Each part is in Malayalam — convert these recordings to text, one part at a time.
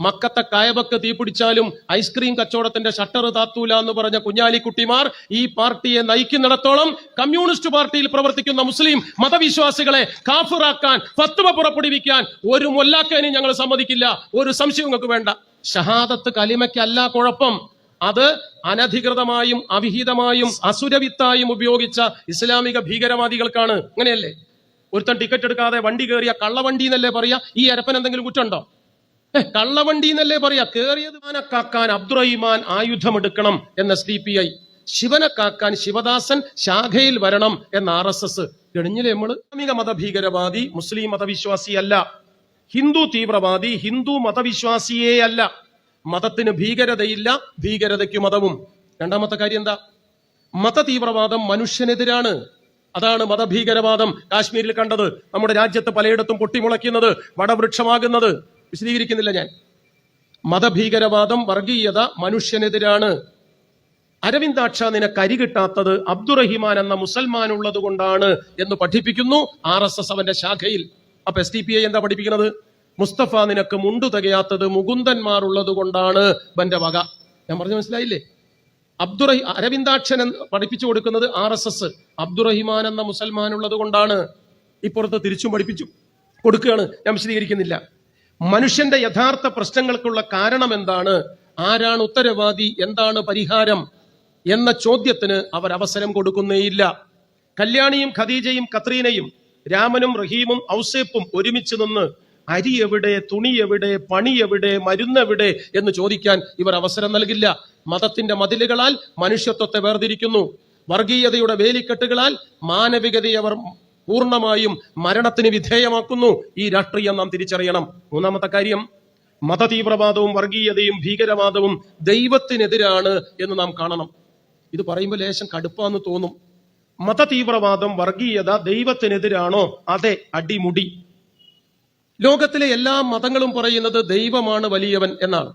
മക്കത്തെ കായബക്ക് തീപിടിച്ചാലും ഐസ്ക്രീം കച്ചവടത്തിന്റെ ഷട്ടർ താത്തൂല എന്ന് പറഞ്ഞ കുഞ്ഞാലിക്കുട്ടിമാർ ഈ പാർട്ടിയെ നയിക്കുന്നിടത്തോളം കമ്മ്യൂണിസ്റ്റ് പാർട്ടിയിൽ പ്രവർത്തിക്കുന്ന മുസ്ലിം മതവിശ്വാസികളെ കാഫിറാക്കാൻ ഫത്വ പുറപ്പെടുവിക്കാൻ ഒരു മൊല്ലാക്കാനും ഞങ്ങൾ സമ്മതിക്കില്ല. ഒരു സംശയം നിങ്ങൾക്ക് വേണ്ട. ഷഹാദത്ത് കലിമയ്ക്കല്ല കുഴപ്പം. അത് അനധികൃതമായും അവിഹിതമായും അസുരവിത്തായും ഉപയോഗിച്ച ഇസ്ലാമിക ഭീകരവാദികൾക്കാണ്. അങ്ങനെയല്ലേ? ഒരുത്തൻ ടിക്കറ്റ് എടുക്കാതെ വണ്ടി കയറിയ കള്ളവണ്ടി എന്നല്ലേ പറയാ? ഈ അരപ്പൻ എന്തെങ്കിലും കുറ്റമുണ്ടോ? കള്ളവണ്ടി എന്നല്ലേ പറയാ? കേറിയത് കാക്കാൻ അബ്ദുറഹിമാൻ ആയുധമെടുക്കണം എന്ന ഡി പി ഐ. ശിവനെ കാക്കാൻ ശിവദാസൻ ശാഖയിൽ വരണം എന്ന ആർ എസ് എസ്. ഗണിഞ്ഞില്ലേ നമ്മൾ? ഇസ്ലാമിക മതഭീകരവാദി മുസ്ലിം മതവിശ്വാസി അല്ല. ഹിന്ദു തീവ്രവാദി ഹിന്ദു മതവിശ്വാസിയേ അല്ല. മതത്തിന് ഭീകരതയില്ല ഭീകരതയ്ക്ക് മതവും. രണ്ടാമത്തെ കാര്യം എന്താ? മത തീവ്രവാദം മനുഷ്യനെതിരാണ്. അതാണ് മതഭീകരവാദം കാശ്മീരിൽ കണ്ടത്. നമ്മുടെ രാജ്യത്ത് പലയിടത്തും പൊട്ടിമുളയ്ക്കുന്നത് വടവൃക്ഷമാകുന്നത്. വിശദീകരിക്കുന്നില്ല ഞാൻ. മതഭീകരവാദം വർഗീയത മനുഷ്യനെതിരാണ്. അരവിന്ദാക്ഷ നിനക്ക് അരി കിട്ടാത്തത് അബ്ദുറഹിമാൻ എന്ന മുസൽമാൻ ഉള്ളത് കൊണ്ടാണ് എന്ന് പഠിപ്പിക്കുന്നു ആർ എസ് എസ് അവന്റെ ശാഖയിൽ. അപ്പൊ എസ് ഡി പി ഐ എന്താ പഠിപ്പിക്കുന്നത്? മുസ്തഫ നിനക്ക് മുണ്ടു തികയാത്തത് മുകുന്ദന്മാർ ഉള്ളത് കൊണ്ടാണ് ബന്റെ വക. ഞാൻ പറഞ്ഞു മനസ്സിലായില്ലേ? അബ്ദുറഹി അരവിന്ദാക്ഷൻ പഠിപ്പിച്ചു കൊടുക്കുന്നത് ആർ എസ് എസ്. അബ്ദുറഹിമാൻ എന്ന മുസൽമാൻ ഉള്ളത് കൊണ്ടാണ് ഇപ്പുറത്ത് തിരിച്ചും പഠിപ്പിച്ചു കൊടുക്കുകയാണ്. ഞാൻ വിശദീകരിക്കുന്നില്ല. മനുഷ്യന്റെ യഥാർത്ഥ പ്രശ്നങ്ങൾക്കുള്ള കാരണം എന്താണ് ആരാണ് ഉത്തരവാദി? എന്താണ് പരിഹാരം? എന്ന ചോദ്യത്തിന് അവർ അവസരം കൊടുക്കുന്നേയില്ല. കല്യാണിയും ഖദീജയും കത്രീനയും രാമനും റഹീമും ഔസേപ്പും ഒരുമിച്ച് നിന്ന് അരി എവിടെ തുണി എവിടെ പണി എവിടെ മരുന്നെവിടെ എന്ന് ചോദിക്കാൻ ഇവർ അവസരം നൽകില്ല. മതത്തിന്റെ മതിലുകളാൽ മനുഷ്യത്വത്തെ വേർതിരിക്കുന്നു. വർഗീയതയുടെ വേലിക്കെട്ടുകളാൽ മാനവികതയെ അവർ പൂർണമായും മരണത്തിന് വിധേയമാക്കുന്നു. ഈ രാഷ്ട്രീയം നാം തിരിച്ചറിയണം. മൂന്നാമത്തെ കാര്യം മതതീവ്രവാദവും വർഗീയതയും ഭീകരവാദവും ദൈവത്തിനെതിരാണ് എന്ന് നാം കാണണം. ഇത് പറയുമ്പോൾ ലേശം കടുപ്പാന്ന് തോന്നും. മതതീവ്രവാദം വർഗീയത ദൈവത്തിനെതിരാണോ? അതെ അടിമുടി. ലോകത്തിലെ എല്ലാ മതങ്ങളും പറയുന്നത് ദൈവമാണ് വലിയവൻ എന്നാണ്.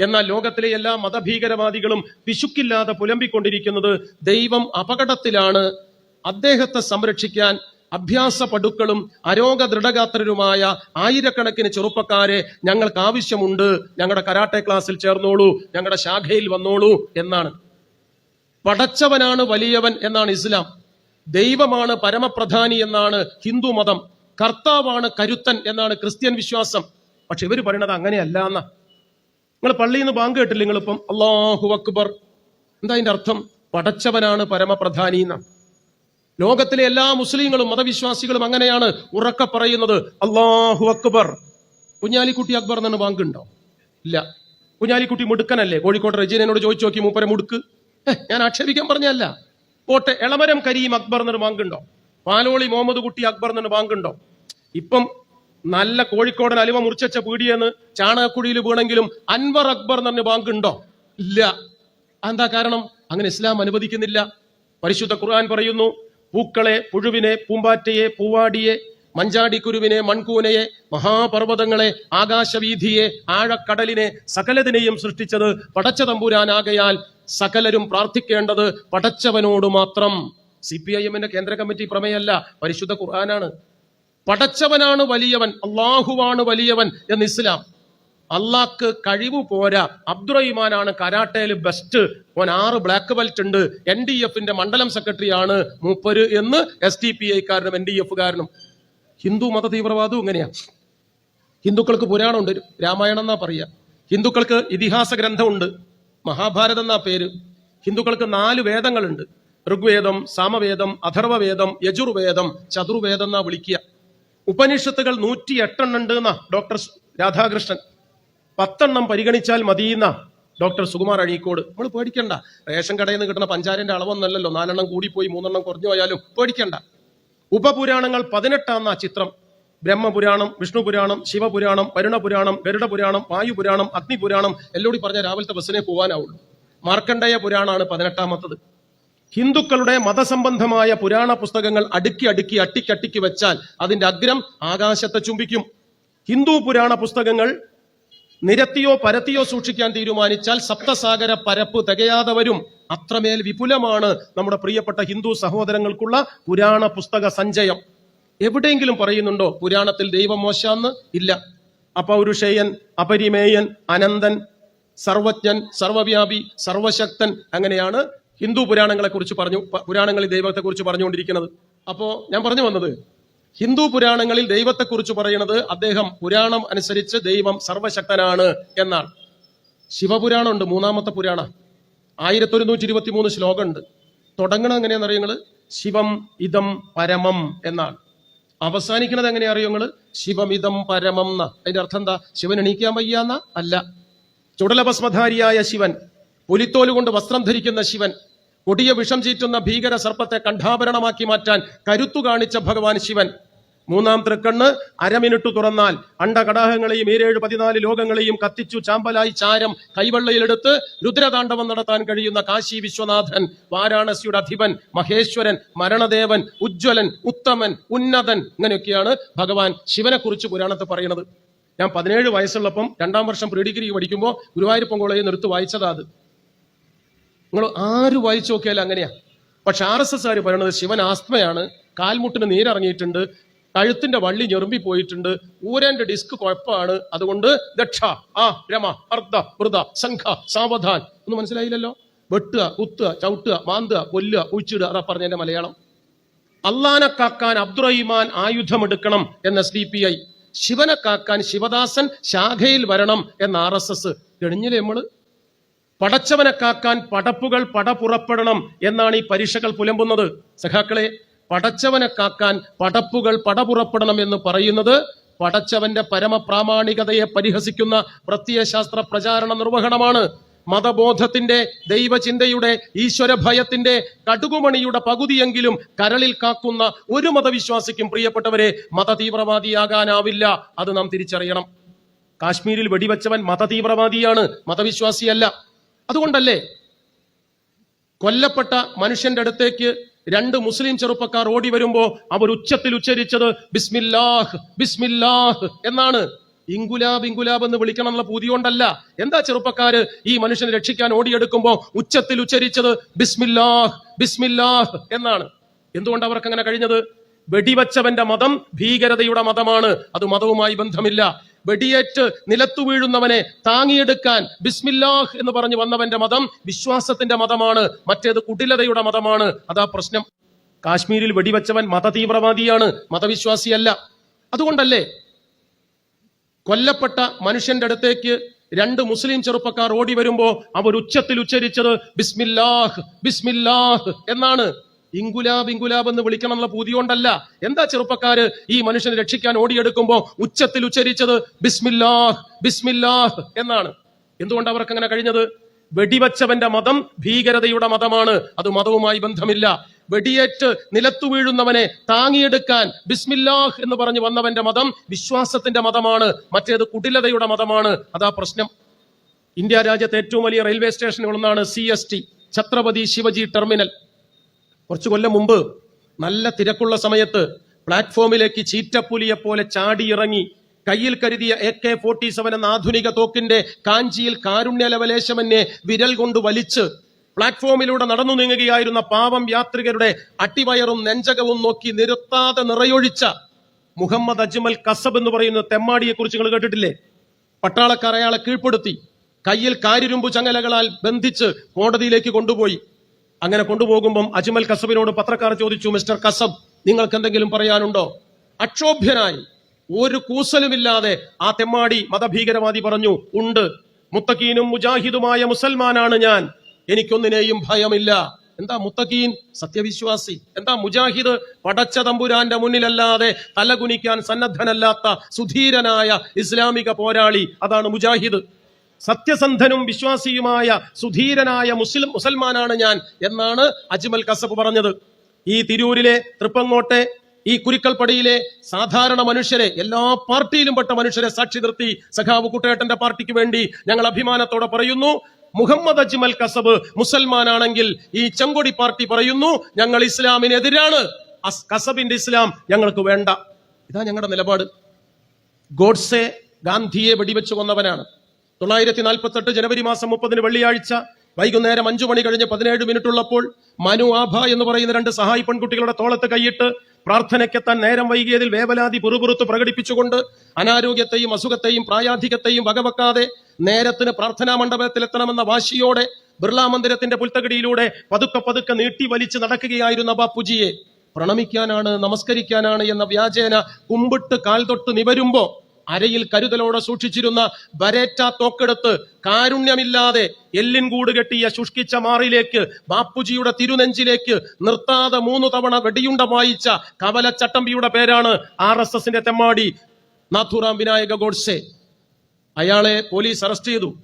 എന്നാൽ ലോകത്തിലെ എല്ലാ മതഭീകരവാദികളും വിശുക്കില്ലാതെ പുലമ്പിക്കൊണ്ടിരിക്കുന്നത് ദൈവം അപകടത്തിലാണ്. അദ്ദേഹത്തെ സംരക്ഷിക്കാൻ അഭ്യാസ പടുക്കളും അരോഗ ദൃഢഗാത്രരുമായ ആയിരക്കണക്കിന് ചെറുപ്പക്കാരെ ഞങ്ങൾക്ക് ആവശ്യമുണ്ട് ഞങ്ങളുടെ കരാട്ടെ ക്ലാസ്സിൽ ചേർന്നോളൂ. ഞങ്ങളുടെ ശാഖയിൽ വന്നോളൂ എന്നാണ്. പടച്ചവനാണ് വലിയവൻ എന്നാണ് ഇസ്ലാം. ദൈവമാണ് പരമപ്രധാനി എന്നാണ് ഹിന്ദു മതം. കർത്താവാണ് കരുത്തൻ എന്നാണ് ക്രിസ്ത്യൻ വിശ്വാസം. പക്ഷെ ഇവർ പറയണത് അങ്ങനെയല്ല എന്ന. നിങ്ങൾ പള്ളിയിൽ നിന്ന് ബാങ്ക് കേട്ടില്ല നിങ്ങളിപ്പം? അള്ളാഹു അക്ബർ. എന്താ അതിന്റെ അർത്ഥം? പടച്ചവനാണ് പരമപ്രധാനി എന്ന ലോകത്തിലെ എല്ലാ മുസ്ലിങ്ങളും മതവിശ്വാസികളും അങ്ങനെയാണ് ഉറക്ക പറയുന്നത്. അള്ളാഹു അക്ബർ. കുഞ്ഞാലിക്കുട്ടി അക്ബർ എന്നാണ് ബാങ്ക് ഉണ്ടോ ഇല്ല. കുഞ്ഞാലിക്കുട്ടി മുടുക്കനല്ലേ? കോഴിക്കോട് റജീനോട് ചോദിച്ചു നോക്കി മൂപ്പരെ മുടുക്ക്. ഞാൻ ആക്ഷേപിക്കാൻ പറഞ്ഞല്ല പോട്ടെ എളമരം കരീം അക്ബർ എന്നൊരു ബാങ്കുണ്ടോ പാലോളി മുഹമ്മദ് കുട്ടി അക്ബർ എന്നൊരു ബാങ്കുണ്ടോ ഇപ്പം നല്ല കോഴിക്കോടൻ അലിവ മുറിച്ചച്ച പീടിയെന്ന് ചാണകക്കുഴിയിൽ വീണെങ്കിലും അൻവർ അക്ബർ എന്നൊരു ബാങ്ക് ഉണ്ടോ ഇല്ല. എന്താ കാരണം? അങ്ങനെ ഇസ്ലാം അനുവദിക്കുന്നില്ല. പരിശുദ്ധ ഖുർആൻ പറയുന്നു പൂക്കളെ പുഴുവിനെ പൂമ്പാറ്റയെ പൂവാടിയെ മഞ്ചാടിക്കുരുവിനെ മൺകൂനയെ മഹാപർവതങ്ങളെ ആകാശവീധിയെ ആഴക്കടലിനെ സകലതിനെയും സൃഷ്ടിച്ചത് പടച്ച തമ്പുരാനാകയാൽ സകലരും പ്രാർത്ഥിക്കേണ്ടത് പടച്ചവനോട് മാത്രം. സി പി ഐ എമ്മിന്റെ കേന്ദ്ര കമ്മിറ്റി പ്രമേയല്ല പരിശുദ്ധ ഖുർആനാണ്. പടച്ചവനാണ് വലിയവൻ അള്ളാഹുവാണ് വലിയവൻ എന്ന് ഇസ്ലാം. അള്ളാഹ്ക്ക് കഴിവ് പോരാ. അബ്ദുറഹിമാനാണ് കരാട്ടയിൽ ബെസ്റ്റ് ഓൻ ആറ് ബ്ലാക്ക് ബെൽറ്റ് ഉണ്ട്. എൻ ഡി എഫിന്റെ മണ്ഡലം സെക്രട്ടറിയാണ് മൂപ്പര് എന്ന് എസ് ഡി പി ഐക്കാരനും എൻ ഡി എഫുകാരനും ഹിന്ദു മത തീവ്രവാദവും ഇങ്ങനെയാ. ഹിന്ദുക്കൾക്ക് പുരാണം ഉണ്ട്. രാമായണം എന്നാ പറയുക ഹിന്ദുക്കൾക്ക് ഇതിഹാസ ഗ്രന്ഥമുണ്ട് മഹാഭാരതം എന്നാ പേര്. ഹിന്ദുക്കൾക്ക് നാല് വേദങ്ങളുണ്ട്. ഋഗ്വേദം സാമവേദം അഥർവവേദം യജുർവേദം ചതുർവേദം എന്നാ വിളിക്കുക. ഉപനിഷത്തുകൾ നൂറ്റി എട്ടെണ്ണുണ്ട് എന്നാ ഡോക്ടർ രാധാകൃഷ്ണൻ. പത്തെണ്ണം പരിഗണിച്ചാൽ മതിയെന്ന ഡോക്ടർ സുകുമാർ അഴീക്കോട്. നമ്മൾ പേടിക്കണ്ട. റേഷൻ കടയിൽ നിന്ന് കിട്ടുന്ന പഞ്ചാരന്റെ അളവൊന്നല്ലല്ലോ. നാലെണ്ണം കൂടിപ്പോയി മൂന്നെണ്ണം കുറഞ്ഞു പോയാലും പേടിക്കണ്ട. ഉപപുരാണങ്ങൾ പതിനെട്ടാന്ന ചിത്രം. ബ്രഹ്മപുരാണം വിഷ്ണുപുരാണം ശിവപുരാണം വരുണപുരാണം ഗരുഡപുരാണം വായുപുരാണം അഗ്നിപുരാണം എല്ലോടി പറഞ്ഞ രാവിലത്തെ ബസ്സിനെ പോകാനാവുള്ളൂ. മാർക്കണ്ഡേയ പുരാണാണ് പതിനെട്ടാമത്തത്. ഹിന്ദുക്കളുടെ മതസംബന്ധമായ പുരാണ പുസ്തകങ്ങൾ അടുക്കി അടുക്കി അട്ടിക്കട്ടിക്ക് വെച്ചാൽ അതിന്റെ അഗ്രം ആകാശത്തെ ചുംബിക്കും. ഹിന്ദു പുരാണ പുസ്തകങ്ങൾ നിരത്തിയോ പരത്തിയോ സൂക്ഷിക്കാൻ തീരുമാനിച്ചാൽ സപ്തസാഗര പരപ്പ് തികയാതെ വരും അത്രമേൽ വിപുലമാണ് നമ്മുടെ പ്രിയപ്പെട്ട ഹിന്ദു സഹോദരങ്ങൾക്കുള്ള പുരാണ പുസ്തക സഞ്ചയം. എവിടെയെങ്കിലും പറയുന്നുണ്ടോ പുരാണത്തിൽ ദൈവം മോശാന്ന്? ഇല്ല. അപൗരുഷേയൻ അപരിമേയൻ അനന്തൻ സർവജ്ഞൻ സർവവ്യാപി സർവശക്തൻ അങ്ങനെയാണ് ഹിന്ദു പുരാണങ്ങളെ കുറിച്ച് പറഞ്ഞു പുരാണങ്ങളിൽ ദൈവത്തെ കുറിച്ച് പറഞ്ഞുകൊണ്ടിരിക്കുന്നത്. അപ്പോ ഞാൻ പറഞ്ഞു വന്നത് ഹിന്ദു പുരാണങ്ങളിൽ ദൈവത്തെക്കുറിച്ച് പറയുന്നത് അദ്ദേഹം പുരാണം അനുസരിച്ച് ദൈവം സർവശക്തനാണ് എന്നാണ്. ശിവപുരാണം ഉണ്ട് മൂന്നാമത്തെ പുരാണ. ആയിരത്തി ഒരുന്നൂറ്റി ഇരുപത്തി മൂന്ന് ശ്ലോകമുണ്ട് തുടങ്ങണത് എങ്ങനെയാണെന്ന് അറിയങ്ങൾ ശിവം ഇതം പരമം എന്നാണ്. അവസാനിക്കുന്നത് എങ്ങനെയാ അറിയുങ്ങൾ ശിവമിതം പരമം എന്ന അതിന്റെ അർത്ഥം എന്താ? ശിവൻ എണീക്കാൻ വയ്യാന്ന അല്ല. ചുടലഭസ്മധാരിയായ ശിവൻ പുലിത്തോലുകൊണ്ട് വസ്ത്രം ധരിക്കുന്ന ശിവൻ കൊടിയ വിഷം ചീറ്റുന്ന ഭീകര സർപ്പത്തെ കണ്ഠാഭരണമാക്കി മാറ്റാൻ കരുത്തു കാണിച്ച ഭഗവാൻ ശിവൻ. മൂന്നാം തൃക്കണ്ണ് അരമിനിട്ടു തുറന്നാൽ അണ്ടകടാഹങ്ങളെയും ഏഴേഴ് പതിനാല് ലോകങ്ങളെയും കത്തിച്ചു ചാമ്പലായി ചാരം കൈവെള്ളയിലെടുത്ത് രുദ്രതാണ്ഡവം നടത്താൻ കഴിയുന്ന കാശി വിശ്വനാഥൻ വാരാണസിയുടെ അധിപൻ മഹേശ്വരൻ മരണദേവൻ ഉജ്ജ്വലൻ ഉത്തമൻ ഉന്നതൻ ഇങ്ങനെയൊക്കെയാണ് ഭഗവാൻ ശിവനെക്കുറിച്ച് പുരാണത്തിൽ പറയുന്നത്. ഞാൻ പതിനേഴ് വയസ്സുള്ളപ്പം രണ്ടാം വർഷം പ്രീഡിഗ്രി പഠിക്കുമ്പോൾ ഗുരുവായൂരപ്പൻ കോളേജിൽ നിർത്തു വായിച്ചതാ അത്. നിങ്ങൾ ആര് വായിച്ചു നോക്കിയാലും അങ്ങനെയാ. പക്ഷെ ആർ എസ് എസ് ആര് പറയണത് ശിവൻ ആസ്മയാണ് കാൽമുട്ടിന് നീരിറങ്ങിയിട്ടുണ്ട് കഴുത്തിന്റെ വള്ളി ഞെറുമ്പി പോയിട്ടുണ്ട് ഊരന്റെ ഡിസ്ക് കുഴപ്പമാണ് അതുകൊണ്ട് ദക്ഷ ആ രമ അർദ്ധ വൃത സംഘ സാവധാൻ ഒന്നും മനസ്സിലായില്ലല്ലോ? വെട്ടുക കുത്തുക ചവിട്ടുക മാന്തുക കൊല്ലുക ഒഴിച്ചിടുക അതാ പറഞ്ഞതിന്റെ മലയാളം. അള്ളാനെ കാക്കാൻ അബ്ദുറഹിമാൻ ആയുധമെടുക്കണം എന്ന സി പി ഐ. ശിവനെ കാക്കാൻ ശിവദാസൻ ശാഖയിൽ വരണം എന്ന ആർ എസ് എസ്. തെളിഞ്ഞില്ലേ നമ്മൾ? പടച്ചവനെ കാക്കാൻ പടപ്പുകൾ പട പുറപ്പെടണം എന്നാണ് ഈ പരീക്ഷകൾ പുലമ്പുന്നത്. സഖാക്കളെ പടച്ചവനെ കാക്കാൻ പടപ്പുകൾ പട പുറപ്പെടണം എന്ന് പറയുന്നത് പടച്ചവന്റെ പരമപ്രാമാണികതയെ പരിഹസിക്കുന്ന പ്രത്യയശാസ്ത്ര പ്രചാരണ നിർവഹണമാണ്. മതബോധത്തിന്റെ ദൈവചിന്തയുടെ ഈശ്വരഭയത്തിന്റെ കടുകുമണിയുടെ പകുതിയെങ്കിലും കരളിൽ കാക്കുന്ന ഒരു മതവിശ്വാസിക്കും പ്രിയപ്പെട്ടവരെ മതതീവ്രവാദിയാകാനാവില്ല. അത് നാം തിരിച്ചറിയണം. കാശ്മീരിൽ വെടിവെച്ചവൻ മതതീവ്രവാദിയാണ്. മതവിശ്വാസിയല്ല. അതുകൊണ്ടല്ലേ കൊല്ലപ്പെട്ട മനുഷ്യന്റെ അടുത്തേക്ക് രണ്ട് മുസ്ലിം ചെറുപ്പക്കാർ ഓടി വരുമ്പോ അവർ ഉച്ചത്തിൽ ഉച്ചരിച്ചത് ബിസ്മില്ലാഹ് ബിസ്മില്ലാഹ് എന്നാണ്. ഇങ്കുലാബ് ഇങ്കുലാബ് എന്ന് വിളിക്കണം എന്നുള്ള പൂതി കൊണ്ടല്ല. എന്താ ചെറുപ്പക്കാര് ഈ മനുഷ്യനെ രക്ഷിക്കാൻ ഓടിയെടുക്കുമ്പോ ഉച്ചത്തിൽ ഉച്ചരിച്ചത് ബിസ്മില്ലാഹ് ബിസ്മില്ലാഹ് എന്നാണ്? എന്തുകൊണ്ട് അവർക്ക് അങ്ങനെ കഴിഞ്ഞത്? വെടിവച്ചവന്റെ മതം ഭീകരതയുടെ മതമാണ്. അത് മതവുമായി ബന്ധമില്ല. വെടിയേറ്റ് നിലത്തു വീഴുന്നവനെ താങ്ങിയെടുക്കാൻ ബിസ്മില്ലാഹ് എന്ന് പറഞ്ഞു വന്നവന്റെ മതം വിശ്വാസത്തിന്റെ മതമാണ് മറ്റേത് കുടിലതയുടെ മതമാണ്. അതാ പ്രശ്നം. കാശ്മീരിൽ വെടിവെച്ചവൻ മതതീവ്രവാദിയാണ് മതവിശ്വാസിയല്ല. അതുകൊണ്ടല്ലേ കൊല്ലപ്പെട്ട മനുഷ്യന്റെ അടുത്തേക്ക് രണ്ട് മുസ്ലിം ചെറുപ്പക്കാർ ഓടി വരുമ്പോ അവർ ഉച്ചത്തിൽ ഉച്ചരിച്ചത് ബിസ്മില്ലാഹ് ബിസ്മില്ലാഹ് എന്നാണ്. ഇങ്കുലാബ് ഇങ്കുലാബ് എന്ന് വിളിക്കണം എന്നുള്ള പൂതി കൊണ്ടല്ല എന്താ ചെറുപ്പക്കാര് ഈ മനുഷ്യനെ രക്ഷിക്കാൻ ഓടിയെടുക്കുമ്പോൾ ഉച്ചത്തിൽ ഉച്ചരിച്ചത് ബിസ്മില്ലാഹ് ബിസ്മില്ലാഹ് എന്നാണ്. എന്തുകൊണ്ട് അവർക്ക് അങ്ങനെ കഴിഞ്ഞത്? വെടിവച്ചവന്റെ മതം ഭീകരതയുടെ മതമാണ്. അത് മതവുമായി ബന്ധമില്ല. വെടിയേറ്റ് നിലത്തു വീഴുന്നവനെ താങ്ങിയെടുക്കാൻ ബിസ്മില്ലാഹ് എന്ന് പറഞ്ഞു വന്നവന്റെ മതം വിശ്വാസത്തിന്റെ മതമാണ്. മറ്റേത് കുടിലതയുടെ മതമാണ്. അതാ പ്രശ്നം. ഇന്ത്യ രാജ്യത്തെ ഏറ്റവും വലിയ railway സ്റ്റേഷനുകളൊന്നാണ് C S T Chhatrapati Shivaji terminal. കുറച്ചു കൊല്ലം മുമ്പ് നല്ല തിരക്കുള്ള സമയത്ത് പ്ലാറ്റ്ഫോമിലേക്ക് ചീറ്റപ്പുലിയെ പോലെ ചാടിയിറങ്ങി കയ്യിൽ കരുതിയ എ കെ ഫോർട്ടി സെവൻ എന്ന ആധുനിക തോക്കിന്റെ കാഞ്ചിയിൽ കാരുണ്യ ലവലേശമെന്നെ വിരൽ കൊണ്ട് വലിച്ച് പ്ലാറ്റ്ഫോമിലൂടെ നടന്നു നീങ്ങുകയായിരുന്ന പാവം യാത്രികരുടെ അട്ടിവയറും നെഞ്ചകവും നോക്കി നിരുത്താതെ നിറയൊഴിച്ച മുഹമ്മദ് അജ്മൽ കസബ് എന്ന് പറയുന്ന തെമ്മാടിയെ കുറിച്ച് നിങ്ങൾ കേട്ടിട്ടില്ലേ? പട്ടാളക്കാർ അയാളെ കീഴ്പ്പെടുത്തി. കയ്യിൽ കാരിരുമ്പു ചങ്ങലകളാൽ ബന്ധിച്ച് കോടതിയിലേക്ക് കൊണ്ടുപോയി. അങ്ങനെ കൊണ്ടുപോകുമ്പം അജ്മൽ കസബിനോട് പത്രക്കാർ ചോദിച്ചു മിസ്റ്റർ കസബ് നിങ്ങൾക്ക് എന്തെങ്കിലും പറയാനുണ്ടോ? അക്ഷോഭ്യനായി ഒരു കൂസലുമില്ലാതെ ആ തെമ്മാടി മതഭീകരവാദി പറഞ്ഞു ഉണ്ട്. മുത്തക്കീനും മുജാഹിദുമായ മുസൽമാനാണ് ഞാൻ. എനിക്കൊന്നിനെയും ഭയമില്ല. എന്താ മുത്തക്കീൻ സത്യവിശ്വാസി. എന്താ മുജാഹിദ്? പടച്ച തമ്പുരാന്റെ മുന്നിലല്ലാതെ തലകുനിക്കാൻ സന്നദ്ധനല്ലാത്ത സുധീരനായ ഇസ്ലാമിക പോരാളി. അതാണ് മുജാഹിദ്. സത്യസന്ധനും വിശ്വാസിയുമായ സുധീരനായ മുസ്ലിം മുസൽമാനാണ് ഞാൻ എന്നാണ് അജ്മൽ കസബ് പറഞ്ഞത്. ഈ തിരൂരിലെ തൃപ്പങ്ങോട്ടെ ഈ കുരിക്കൽപ്പടിയിലെ സാധാരണ മനുഷ്യരെ എല്ലാ പാർട്ടിയിലും പെട്ട മനുഷ്യരെ സാക്ഷി നിർത്തി സഖാവ് കുട്ടേട്ടന്റെ പാർട്ടിക്ക് വേണ്ടി ഞങ്ങൾ അഭിമാനത്തോടെ പറയുന്നു. മുഹമ്മദ് അജ്മൽ കസബ് മുസൽമാനാണെങ്കിൽ ഈ ചെങ്കൊടി പാർട്ടി പറയുന്നു ഞങ്ങൾ ഇസ്ലാമിനെതിരാണ്. കസബിന്റെ ഇസ്ലാം ഞങ്ങൾക്ക് വേണ്ട. ഇതാ ഞങ്ങളുടെ നിലപാട്. ഗോഡ്സെ ഗാന്ധിയെ വെടിവെച്ചു കൊന്നവനാണ്. തൊള്ളായിരത്തി നാൽപ്പത്തെട്ട് ജനുവരി മാസം മുപ്പതിന് വെള്ളിയാഴ്ച വൈകുന്നേരം അഞ്ചു മണി കഴിഞ്ഞ് പതിനേഴ് മിനിറ്റ് ഉള്ളപ്പോൾ മനു ആഭ എന്ന് പറയുന്ന രണ്ട് സഹായി പെൺകുട്ടികളുടെ തോളത്ത് കൈയിട്ട് പ്രാർത്ഥനയ്ക്കെത്താൻ നേരം വൈകിയതിൽ വേവലാതി പുറപുറത്ത് പ്രകടിപ്പിച്ചുകൊണ്ട് അനാരോഗ്യത്തെയും അസുഖത്തെയും പ്രായാധികത്തെയും വകവെക്കാതെ നേരത്തിന് പ്രാർത്ഥനാ മണ്ഡപത്തിലെത്തണമെന്ന വാശിയോടെ ബിർളാ മന്ദിരത്തിന്റെ പുൽത്തകടിയിലൂടെ പതുക്കെ പതുക്കെ നീട്ടി വലിച്ച് നടക്കുകയായിരുന്ന ബാപ്പുജിയെ പ്രണമിക്കാനാണ് നമസ്കരിക്കാനാണ് എന്ന വ്യാജേന കുമ്പിട്ട് കാൽ തൊട്ട് നിവരുമ്പോ അരയിൽ കരുതലോടെ സൂക്ഷിച്ചിരുന്ന ബരേറ്റ തോക്കെടുത്ത് കാരുണ്യമില്ലാതെ എല്ലിൻ കൂട് കെട്ടിയ ശുഷ്കിച്ച മാറിലേക്ക് ബാപ്പുജിയുടെ തിരുനെഞ്ചിലേക്ക് നിർത്താതെ മൂന്ന് തവണ വെടിയുണ്ട വായിച്ച കവലച്ചട്ടമ്പിയുടെ പേരാണ് ആർ എസ് എസിന്റെ തെമ്മാടി നാഥുറാം വിനായക ഗോഡ്സെ. അയാളെ പോലീസ് അറസ്റ്റ് ചെയ്തു.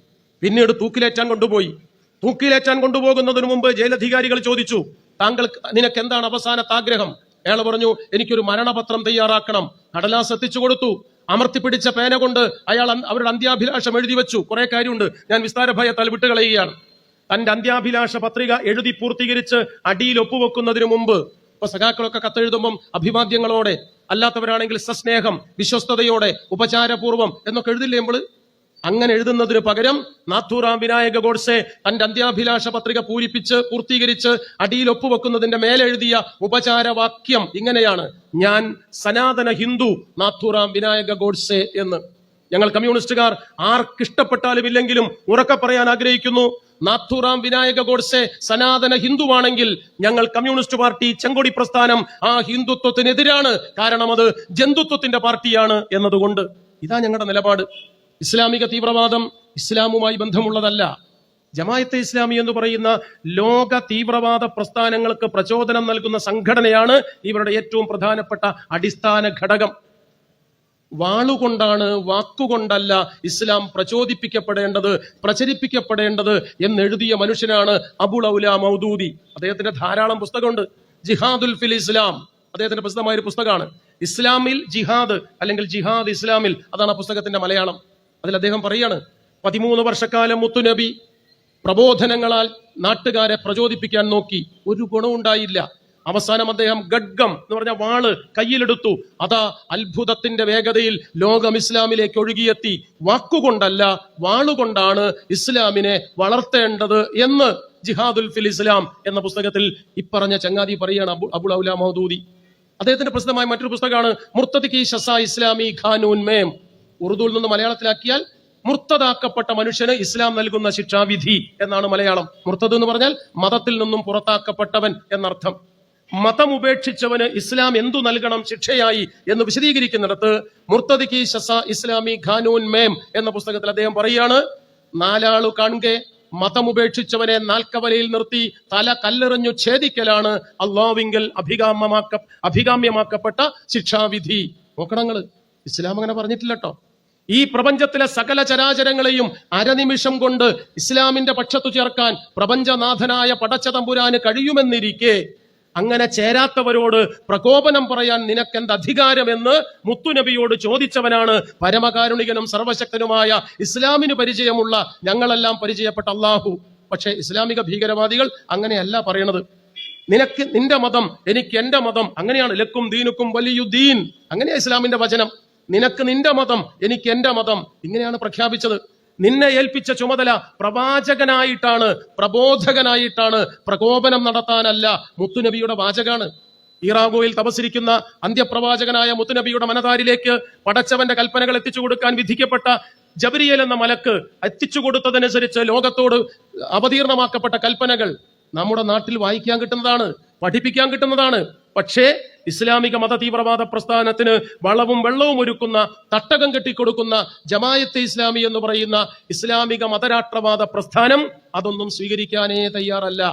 പിന്നീട് തൂക്കിലേറ്റാൻ കൊണ്ടുപോയി. തൂക്കിലേറ്റാൻ കൊണ്ടുപോകുന്നതിന് മുമ്പ് ജയിലധികാരികൾ ചോദിച്ചു താങ്കൾ നിനക്ക് എന്താണ് അവസാനത്തെ ആഗ്രഹം? അയാൾ പറഞ്ഞു എനിക്കൊരു മരണപത്രം തയ്യാറാക്കണം. കടലാസ് എത്തിച്ചു കൊടുത്തു. അമർത്തിപ്പിടിച്ച പേന കൊണ്ട് അയാൾ അവരുടെ അന്ത്യാഭിലാഷം എഴുതി വെച്ചു. കുറെ കാര്യമുണ്ട്. ഞാൻ വിസ്താര ഭയത്താൽ വിട്ടുകളയുകയാണ്. തന്റെ അന്ത്യാഭിലാഷ പത്രിക എഴുതി പൂർത്തീകരിച്ച് അടിയിൽ ഒപ്പുവെക്കുന്നതിന് മുമ്പ് ഇപ്പൊ സഖാക്കളൊക്കെ കത്തെഴുതുമ്പം അഭിവാദ്യങ്ങളോടെ അല്ലാത്തവരാണെങ്കിൽ സസ്നേഹം വിശ്വസ്തയോടെ ഉപചാരപൂർവം എന്നൊക്കെ എഴുതില്ലേ നമ്മൾ? അങ്ങനെ എഴുതുന്നതിന് പകരം നാഥൂറാം വിനായക ഗോഡ്സെ തന്റെ അന്ത്യാഭിലാഷ പത്രിക പൂരിപ്പിച്ച് പൂർത്തീകരിച്ച് അടിയിൽ ഒപ്പുവെക്കുന്നതിന്റെ മേലെഴുതിയ ഉപചാരവാക്യം ഇങ്ങനെയാണ്. ഞാൻ സനാതന ഹിന്ദു നാഥൂറാം വിനായക ഗോഡ്സെ എന്ന്. ഞങ്ങൾ കമ്മ്യൂണിസ്റ്റുകാർ ആർക്കിഷ്ടപ്പെട്ടാലും ഇല്ലെങ്കിലും ഉറക്കെ പറയാൻ ആഗ്രഹിക്കുന്നു. നാഥുറാം വിനായക ഗോഡ്സെ സനാതന ഹിന്ദുവാണെങ്കിൽ ഞങ്ങൾ കമ്മ്യൂണിസ്റ്റ് പാർട്ടി ചെങ്കൊടി പ്രസ്ഥാനം ആ ഹിന്ദുത്വത്തിനെതിരാണ്. കാരണം അത് ജന്തുത്വത്തിന്റെ പാർട്ടിയാണ് എന്നതുകൊണ്ട്. ഇതാ ഞങ്ങളുടെ നിലപാട്. ഇസ്ലാമിക തീവ്രവാദം ഇസ്ലാമുമായി ബന്ധമുള്ളതല്ല. ജമായത്തെ ഇസ്ലാമി എന്ന് പറയുന്ന ലോക തീവ്രവാദ പ്രസ്ഥാനങ്ങൾക്ക് പ്രചോദനം നൽകുന്ന സംഘടനയാണ് ഇവരുടെ ഏറ്റവും പ്രധാനപ്പെട്ട അടിസ്ഥാന ഘടകം. വാളുകൊണ്ടാണ് വാക്കുകൊണ്ടല്ല ഇസ്ലാം പ്രചോദിപ്പിക്കപ്പെടേണ്ടത് പ്രചരിപ്പിക്കപ്പെടേണ്ടത് എന്നെഴുതിയ മനുഷ്യനാണ് അബുൾ ഔല മൗദൂദി. അദ്ദേഹത്തിന്റെ ധാരാളം പുസ്തകമുണ്ട്. ജിഹാദുൽ ഫിൽ ഇസ്ലാം. അദ്ദേഹത്തിന്റെ പ്രസിദ്ധമായ ഒരു പുസ്തകമാണ്. ഇസ്ലാമിൽ ജിഹാദ് അല്ലെങ്കിൽ ജിഹാദ് ഇസ്ലാമിൽ. അതാണ് ആ പുസ്തകത്തിന്റെ മലയാളം. അതിൽ അദ്ദേഹം പറയാണ് പതിമൂന്ന് വർഷക്കാലം മുത്തുനബി പ്രബോധനങ്ങളാൽ നാട്ടുകാരെ പ്രചോദിപ്പിക്കാൻ നോക്കി ഒരു ഗുണമുണ്ടായില്ല അവസാനം അദ്ദേഹം ഗഡ്ഗം എന്ന് പറഞ്ഞ വാൾ കയ്യിലെടുത്തു. അതാ അത്ഭുതത്തിന്റെ വേഗതയിൽ ലോകം ഇസ്ലാമിലേക്ക് ഒഴുകിയെത്തി. വാക്കുകൊണ്ടല്ല വാളുകൊണ്ടാണ് ഇസ്ലാമിനെ വളർത്തേണ്ടത് എന്ന് ജിഹാദുൽ ഫിൽ ഇസ്ലാം എന്ന പുസ്തകത്തിൽ ഇപ്പറഞ്ഞ ചങ്ങാതി പറയാണ് അബു അബുൾ ഔല മൗദൂദി അദ്ദേഹത്തിന്റെ പ്രസിദ്ധമായ മറ്റൊരു പുസ്തകമാണ് മുർത്തദിഖി ഷസ ഇസ്ലാമി ഖാനൂൻ മേം. ഉറുദുവിൽ നിന്ന് മലയാളത്തിലാക്കിയാൽ മുർത്തതാക്കപ്പെട്ട മനുഷ്യന് ഇസ്ലാം നൽകുന്ന ശിക്ഷാവിധി എന്നാണ് മലയാളം. മുർത്തത് എന്ന് പറഞ്ഞാൽ മതത്തിൽ നിന്നും പുറത്താക്കപ്പെട്ടവൻ എന്നർത്ഥം. മതം ഉപേക്ഷിച്ചവന് ഇസ്ലാം എന്തു നൽകണം ശിക്ഷയായി എന്ന് വിശദീകരിക്കുന്നിടത്ത് മുർത്തദിഖി ഷസ ഇസ്ലാമി ഖാനൂൻ മേം എന്ന പുസ്തകത്തിൽ അദ്ദേഹം പറയുകയാണ് നാലാളു കാണുകെ മതം ഉപേക്ഷിച്ചവനെ നാൽക്കവലയിൽ നിർത്തി തല കല്ലെറിഞ്ഞു ഛേദിക്കലാണ് അള്ളാവിങ്കൽ അഭികാമ്യമാക്ക അഭികാമ്യമാക്കപ്പെട്ട ശിക്ഷാവിധി. നോക്കണങ്ങൾ ഇസ്ലാം അങ്ങനെ പറഞ്ഞിട്ടില്ല കേട്ടോ ഈ പ്രപഞ്ചത്തിലെ സകല ചരാചരങ്ങളെയും അരനിമിഷം കൊണ്ട് ഇസ്ലാമിന്റെ പക്ഷത്തു ചേർക്കാൻ പ്രപഞ്ചനാഥനായ പടച്ചതമ്പുരാന് കഴിയുമെന്നിരിക്കെ അങ്ങനെ ചേരാത്തവരോട് പ്രകോപനം പറയാൻ നിനക്കെന്ത് അധികാരമെന്ന് മുത്തുനബിയോട് ചോദിച്ചവനാണ് പരമകാരുണികനും സർവശക്തനുമായ ഇസ്ലാമിന് പരിചയമുള്ള ഞങ്ങളെല്ലാം പരിചയപ്പെട്ട അള്ളാഹു. പക്ഷേ ഇസ്ലാമിക ഭീകരവാദികൾ അങ്ങനെയല്ല പറയണത്. നിനക്ക് നിന്റെ മതം എനിക്ക് എന്റെ മതം അങ്ങനെയാണ് ലക്കും ദീനുക്കും വലിയ ദീൻ അങ്ങനെയാ ഇസ്ലാമിന്റെ വചനം. നിനക്ക് നിന്റെ മതം എനിക്ക് എന്റെ മതം. ഇങ്ങനെയാണ് പ്രഖ്യാപിച്ചത്. നിന്നെ ഏൽപ്പിച്ച ചുമതല പ്രവാചകനായിട്ടാണ് പ്രബോധകനായിട്ടാണ് പ്രകോപനം നടത്താനല്ല മുത്തുനബിയുടെ വാചകാണ്. ഈറാഗോയിൽ തപസിരിക്കുന്ന അന്ത്യപ്രവാചകനായ മുത്തുനബിയുടെ മനതാരിലേക്ക് പടച്ചവന്റെ കൽപ്പനകൾ എത്തിച്ചു കൊടുക്കാൻ വിധിക്കപ്പെട്ട ജബരിയൽ എന്ന മലക്ക് എത്തിച്ചു കൊടുത്തതനുസരിച്ച് ലോകത്തോട് അവതീർണമാക്കപ്പെട്ട കൽപ്പനകൾ നമ്മുടെ നാട്ടിൽ വായിക്കാൻ കിട്ടുന്നതാണ് പഠിപ്പിക്കാൻ കിട്ടുന്നതാണ്. പക്ഷേ ഇസ്ലാമിക മത തീവ്രവാദ പ്രസ്ഥാനത്തിന് വളവും വെള്ളവും ഒരുക്കുന്ന തട്ടകം കെട്ടിക്കൊടുക്കുന്ന ജമായത്തെ ഇസ്ലാമി എന്ന് പറയുന്ന ഇസ്ലാമിക മതരാഷ്ട്രവാദ പ്രസ്ഥാനം അതൊന്നും സ്വീകരിക്കാനേ തയ്യാറല്ല.